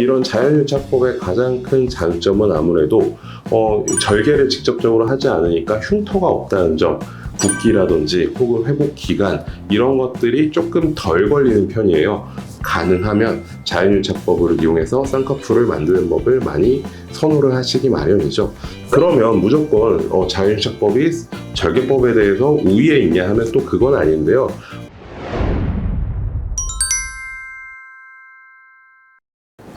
이런 자연유착법의 가장 큰 장점은 아무래도 어, 절개를 직접적으로 하지 않으니까 흉터가 없다는 점. 붓기라든지 혹은 회복 기간 이런 것들이 조금 덜 걸리는 편이에요. 가능하면 자연유착법을 이용해서 쌍꺼풀을 만드는 법을 많이 선호를 하시기 마련이죠. 그러면 무조건 어, 자연유착법이 절개법에 대해서 우위에 있냐 하면 또 그건 아닌데요.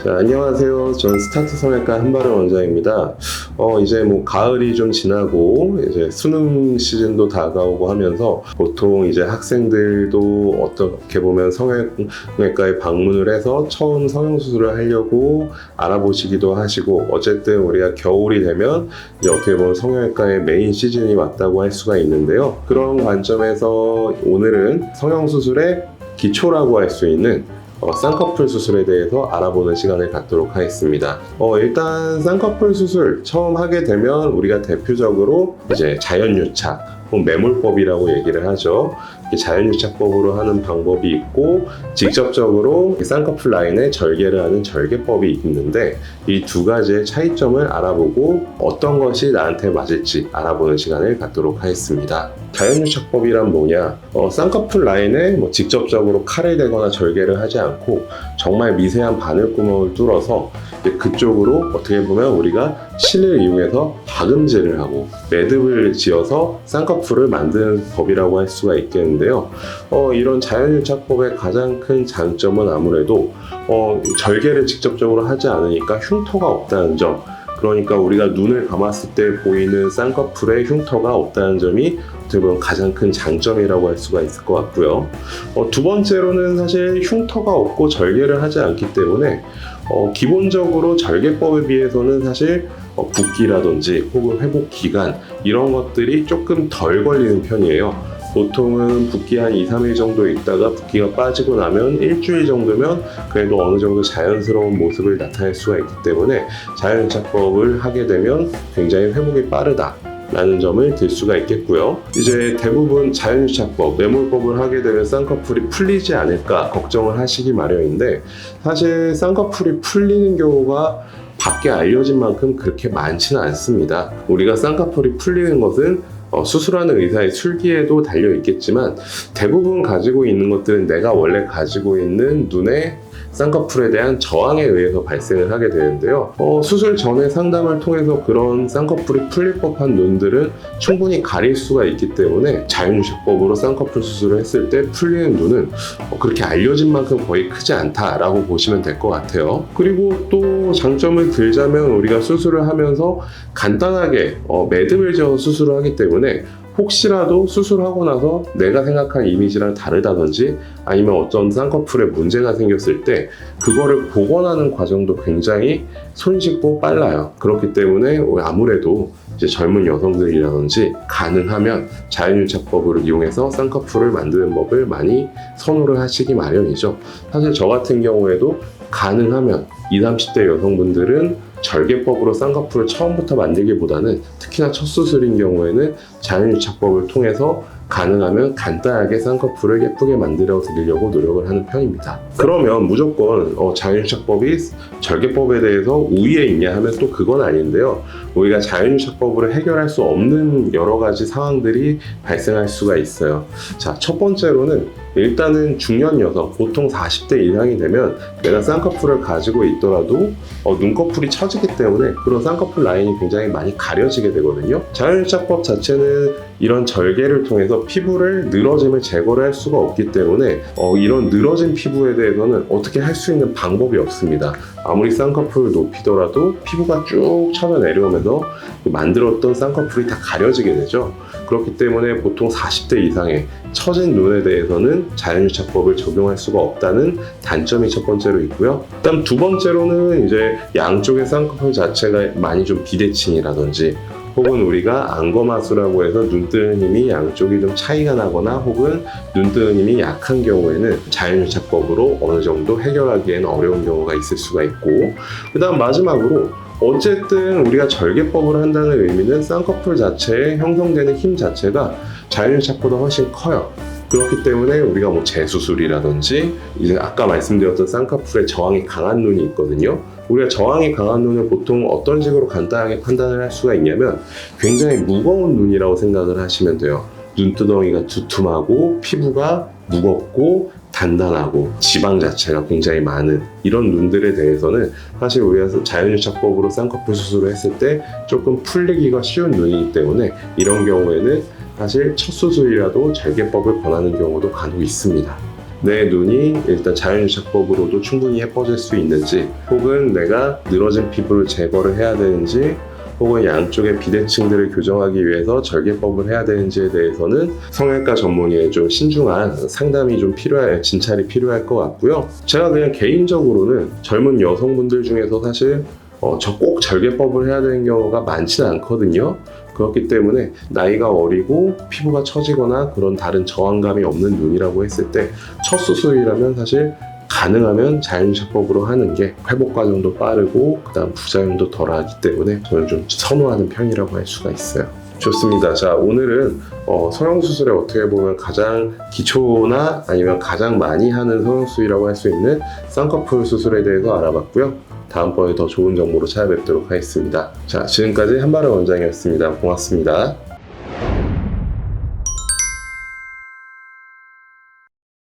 자, 안녕하세요. 저는 스타트 성형외과 한바른 원장입니다. 어, 이제 뭐 가을이 좀 지나고 이제 수능 시즌도 다가오고 하면서 보통 이제 학생들도 어떻게 보면 성형외과에 방문을 해서 처음 성형 수술을 하려고 알아보시기도 하시고 어쨌든 우리가 겨울이 되면 이제 어떻게 보면 성형외과의 메인 시즌이 왔다고 할 수가 있는데요. 그런 관점에서 오늘은 성형 수술의 기초라고 할 수 있는 어, 쌍꺼풀 수술에 대해서 알아보는 시간을 갖도록 하겠습니다. 어, 일단 쌍꺼풀 수술 처음 하게 되면 우리가 대표적으로 이제 자연유착 매몰법이라고 얘기를 하죠. 이 자연유착법으로 하는 방법이 있고 직접적으로 이 쌍꺼풀 라인에 절개를 하는 절개법이 있는데 이 두 가지의 차이점을 알아보고 어떤 것이 나한테 맞을지 알아보는 시간을 갖도록 하겠습니다. 자연유착법이란 뭐냐? 어, 쌍꺼풀 라인에 뭐 직접적으로 칼을 대거나 절개를 하지 않고 정말 미세한 바늘구멍을 뚫어서 그쪽으로 어떻게 보면 우리가 실을 이용해서 박음질을 하고 매듭을 지어서 쌍꺼풀을 만드는 법이라고 할 수가 있겠는데 요. 어, 이런 자연유착법의 가장 큰 장점은 아무래도 어, 절개를 직접적으로 하지 않으니까 흉터가 없다는 점. 그러니까 우리가 눈을 감았을 때 보이는 쌍꺼풀에 흉터가 없다는 점이 보면 가장 큰 장점이라고 할 수가 있을 것 같고요. 어, 두 번째로는 사실 흉터가 없고 절개를 하지 않기 때문에 어, 기본적으로 절개법에 비해서는 사실 어, 붓기라든지 혹은 회복 기간 이런 것들이 조금 덜 걸리는 편이에요. 보통은 붓기 한 2, 3일 정도 있다가 붓기가 빠지고 나면 일주일 정도면 그래도 어느 정도 자연스러운 모습을 나타낼 수가 있기 때문에 자연유착법을 하게 되면 굉장히 회복이 빠르다. 라는 점을 들 수가 있겠고요. 이제 대부분 자연유착법, 매몰법을 하게 되면 쌍꺼풀이 풀리지 않을까 걱정을 하시기 마련인데 사실 쌍꺼풀이 풀리는 경우가 밖에 알려진 만큼 그렇게 많지는 않습니다. 우리가 쌍꺼풀이 풀리는 것은 어, 수술하는 의사의 술기에도 달려 있겠지만 대부분 가지고 있는 것들은 내가 원래 가지고 있는 눈의 쌍꺼풀에 대한 저항에 의해서 발생을 하게 되는데요. 어, 수술 전에 상담을 통해서 그런 쌍꺼풀이 풀릴 법한 눈들은 충분히 가릴 수가 있기 때문에 자연유착법으로 쌍꺼풀 수술을 했을 때 풀리는 눈은 어, 그렇게 알려진 만큼 거의 크지 않다라고 보시면 될 것 같아요. 그리고 또 장점을 들자면 우리가 수술을 하면서 간단하게 어, 매듭을 지어서 수술을 하기 때문에 혹시라도 수술하고 나서 내가 생각한 이미지랑 다르다든지 아니면 어떤 쌍꺼풀에 문제가 생겼을 때 그거를 복원하는 과정도 굉장히 손쉽고 빨라요. 그렇기 때문에 아무래도 이제 젊은 여성들이라든지 가능하면 자연유착법을 이용해서 쌍꺼풀을 만드는 법을 많이 선호를 하시기 마련이죠. 사실 저 같은 경우에도 가능하면 20, 30대 여성분들은 절개법으로 쌍꺼풀을 처음부터 만들기보다는 특히나 첫 수술인 경우에는 자연유착법을 통해서 가능하면 간단하게 쌍꺼풀을 예쁘게 만들어 드리려고 노력을 하는 편입니다. 그러면 무조건 어, 자연유착법이 절개법에 대해서 우위에 있냐 하면 또 그건 아닌데요. 우리가 자연유착법으로 해결할 수 없는 여러 가지 상황들이 발생할 수가 있어요. 자, 첫 번째로는 일단은 중년 여성, 보통 40대 이상이 되면 내가 쌍꺼풀을 가지고 있더라도 어, 눈꺼풀이 처지기 때문에 그런 쌍꺼풀 라인이 굉장히 많이 가려지게 되거든요. 자연유착법 자체는 이런 절개를 통해서 피부를 늘어짐을 제거를 할 수가 없기 때문에 어, 이런 늘어진 피부에 대해서는 어떻게 할 수 있는 방법이 없습니다. 아무리 쌍꺼풀을 높이더라도 피부가 쭉 쳐져 내려오면서 만들었던 쌍꺼풀이 다 가려지게 되죠. 그렇기 때문에 보통 40대 이상의 처진 눈에 대해서는 자연유착법을 적용할 수가 없다는 단점이 첫 번째로 있고요. 그다음 두 번째로는 이제 양쪽의 쌍꺼풀 자체가 많이 좀 비대칭이라든지 혹은 우리가 안검하수라고 해서 눈 뜨는 힘이 양쪽이 좀 차이가 나거나 혹은 눈 뜨는 힘이 약한 경우에는 자연유착법으로 어느 정도 해결하기에는 어려운 경우가 있을 수가 있고 그 다음 마지막으로 어쨌든 우리가 절개법을 한다는 의미는 쌍꺼풀 자체에 형성되는 힘 자체가 자연유착보다 훨씬 커요. 그렇기 때문에 우리가 뭐 재수술이라든지 이제 아까 말씀드렸던 쌍꺼풀에 저항이 강한 눈이 있거든요. 우리가 저항이 강한 눈을 보통 어떤 식으로 간단하게 판단을 할 수가 있냐면 굉장히 무거운 눈이라고 생각을 하시면 돼요. 눈두덩이가 두툼하고 피부가 무겁고 단단하고 지방 자체가 굉장히 많은 이런 눈들에 대해서는 사실 우리가 자연유착법으로 쌍꺼풀 수술을 했을 때 조금 풀리기가 쉬운 눈이기 때문에 이런 경우에는 사실 첫 수술이라도 절개법을 권하는 경우도 간혹 있습니다. 내 눈이 일단 자연유착법으로도 충분히 예뻐질 수 있는지 혹은 내가 늘어진 피부를 제거를 해야 되는지 혹은 양쪽의 비대칭들을 교정하기 위해서 절개법을 해야 되는지에 대해서는 성형외과 전문의의 좀 신중한 상담이 좀 필요할 진찰이 필요할 것 같고요. 제가 그냥 개인적으로는 젊은 여성분들 중에서 사실 어, 저 꼭 절개법을 해야 되는 경우가 많지는 않거든요. 그렇기 때문에 나이가 어리고 피부가 처지거나 그런 다른 저항감이 없는 눈이라고 했을 때 첫 수술이라면 사실 가능하면 자연유착법으로 하는 게 회복 과정도 빠르고 그다음 부작용도 덜하기 때문에 저는 좀 선호하는 편이라고 할 수가 있어요. 좋습니다. 자 오늘은 어, 성형수술에 어떻게 보면 가장 기초나 아니면 가장 많이 하는 성형수술이라고 할 수 있는 쌍꺼풀 수술에 대해서 알아봤고요. 다음번에 더 좋은 정보로 찾아뵙도록 하겠습니다. 자 지금까지 한바른 원장이었습니다. 고맙습니다.